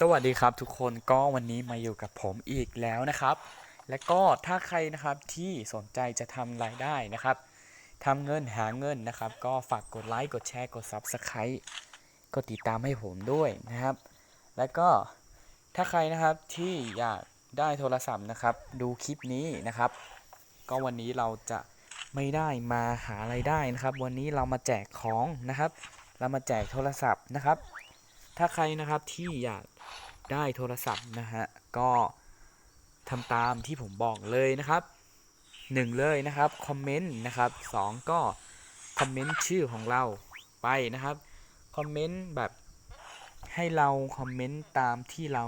สวัสดีครับทุกคนก็วันนี้มาอยู่กับผมอีกแล้วนะครับ และก็ถ้าใครนะครับที่สนใจจะทำรายได้นะครับทำเงินหาเงินนะครับ ก็ฝากกดไลค์กดแชร์กด Subscribe กดติดตามให้ผมด้วยนะครับ แล้วก็ถ้าใครนะครับที่อยากได้โทรศัพท์นะครับ ดูคลิปนี้นะครับ ก็วันนี้เราจะไม่ได้มาหาไรายได้นะครับ วันนี้เรามาแจกของนะครับ เรามาแจกโทรศัพท์นะครับ ถ้าใครนะครับที่อยาก ได้โทรศัพท์นะฮะ ก็ทำตามที่ผมบอกเลยนะครับหนึ่งเลยนะครับคอมเมนต์นะครับสองก็คอมเมนต์ชื่อของเราไปนะครับคอมเมนต์แบบให้เราคอมเมนต์ตามที่เรา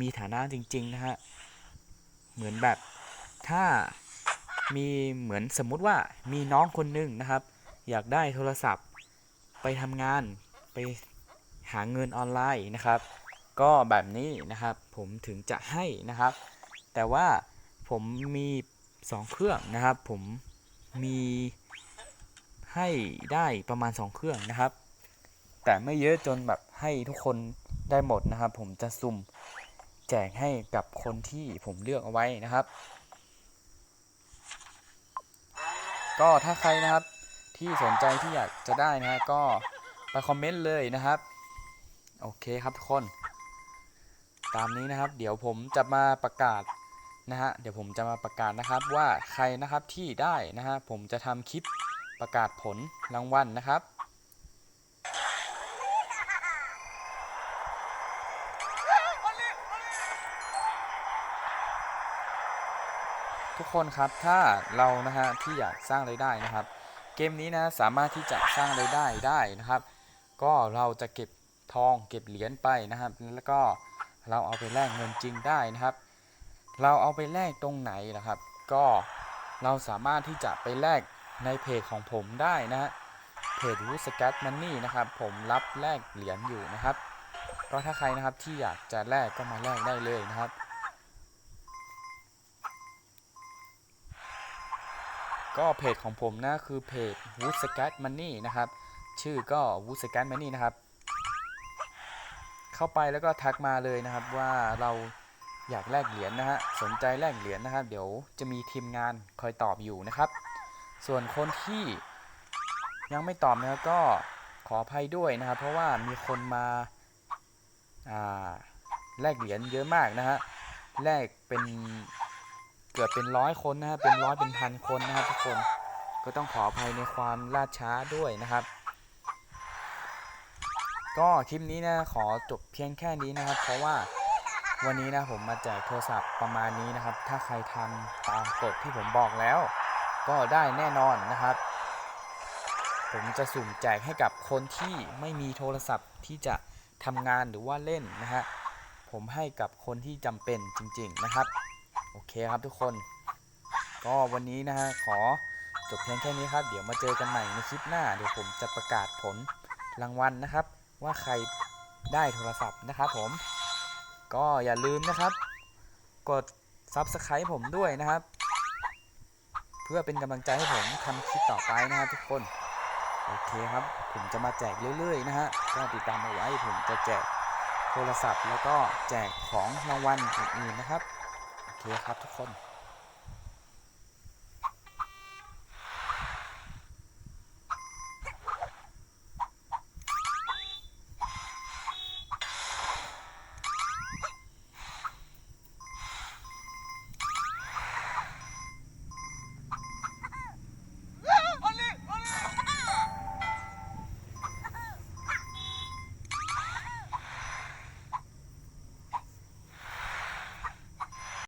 มีฐานะจริง ๆ นะฮะ เหมือนแบบถ้ามีเหมือนสมมุติว่ามีน้องคนหนึ่งนะครับ อยากได้โทรศัพท์ไปทำงานไปหาเงินออนไลน์นะครับ ก็แบบนี้นะครับ ผมถึงจะให้นะครับ แต่ว่าผมมี 2 เครื่องนะครับ ผมมีให้ได้ประมาณ 2 เครื่องนะครับ แต่ไม่เยอะจนแบบให้ทุกคนได้หมดนะครับ ผมจะสุ่มแจกให้กับคนที่ผมเลือกเอาไว้นะครับ ก็ถ้าใครนะครับที่สนใจที่อยากจะได้นะก็ไปคอมเมนต์เลยนะครับ โอเคครับทุกคน ตามนี้นะครับ เดี๋ยวผมจะมาประกาศนะฮะเดี๋ยวผมจะมาประกาศนะครับว่าใครนะครับที่ได้นะฮะผมจะทำคลิปประกาศผลรางวัลนะครับ ทุกคนครับถ้าเรานะฮะที่อยากสร้างรายได้นะครับ เกมนี้นะสามารถที่จะสร้างรายได้ได้นะครับ ก็เราจะเก็บทองเก็บเหรียญไปนะครับ แล้วก็ เราเอาไปแลกเงินจริงได้นะครับ เราเอาไปแลกตรงไหนนะครับ ก็เราสามารถที่จะไปแลกในเพจของผมได้นะฮะเพจวูสกัตมันนี่นะครับ ผมรับแลกเหรียญอยู่นะครับ ก็ถ้าใครนะครับที่อยากจะแลกก็มาแลกได้เลยนะครับ ก็เพจของผมนะคือเพจ w o o d s c a t Money นะครับ ชื่อก็ w o o d s c a t Money นะครับ เข้าไปแล้วก็ทักมาเลยนะครับว่าเราอยากแลกเหรียญนะฮะสนใจแลกเหรียญนะครับเดี๋ยวจะมีทีมงานคอยตอบอยู่นะครับ ส่วนคนที่ยังไม่ตอบนะครับก็ขออภัยด้วยนะครับ เพราะว่ามีคนมาาแลกเหรียญเยอะมากนะฮะแลกเป็นเกือบเป็นร้อยคนนะฮะเป็นร้อยเป็นพันคนนะครับทุกคนก็ต้องขออภัยในความล่าช้าด้วยนะครับ ก็คลิปนี้นะขอจบเพียงแค่นี้นะครับ เพราะว่าวันนี้นะผมมาแจกโทรศัพท์ประมาณนี้นะครับ ถ้าใครทำตามกฎที่ผมบอกแล้ว ก็ได้แน่นอนนะครับ ผมจะสุ่มแจกให้กับคนที่ไม่มีโทรศัพท์ที่จะทำงานหรือว่าเล่นนะฮะผมให้กับคนที่จำเป็นจริง ๆนะครับ โอเคครับทุกคน ก็วันนี้นะฮะขอจบเพียงแค่นี้ครับ เดี๋ยวมาเจอกันใหม่ในคลิปหน้า เดี๋ยวผมจะประกาศผลรางวัลนะครับ ว่าใครได้โทรศัพท์นะครับผม ก็อย่าลืมนะครับ กด Subscribe ผมด้วยนะครับ เพื่อเป็นกำลังใจให้ผมทำคลิปต่อไปนะครับทุกคน โอเคครับ ผมจะมาแจกเรื่อยๆนะฮะก็ติดตามเอาไว้ผมจะแจกโทรศัพท์ แล้วก็แจกของรางวัลอื่นๆนะครับ โอเคครับทุกคน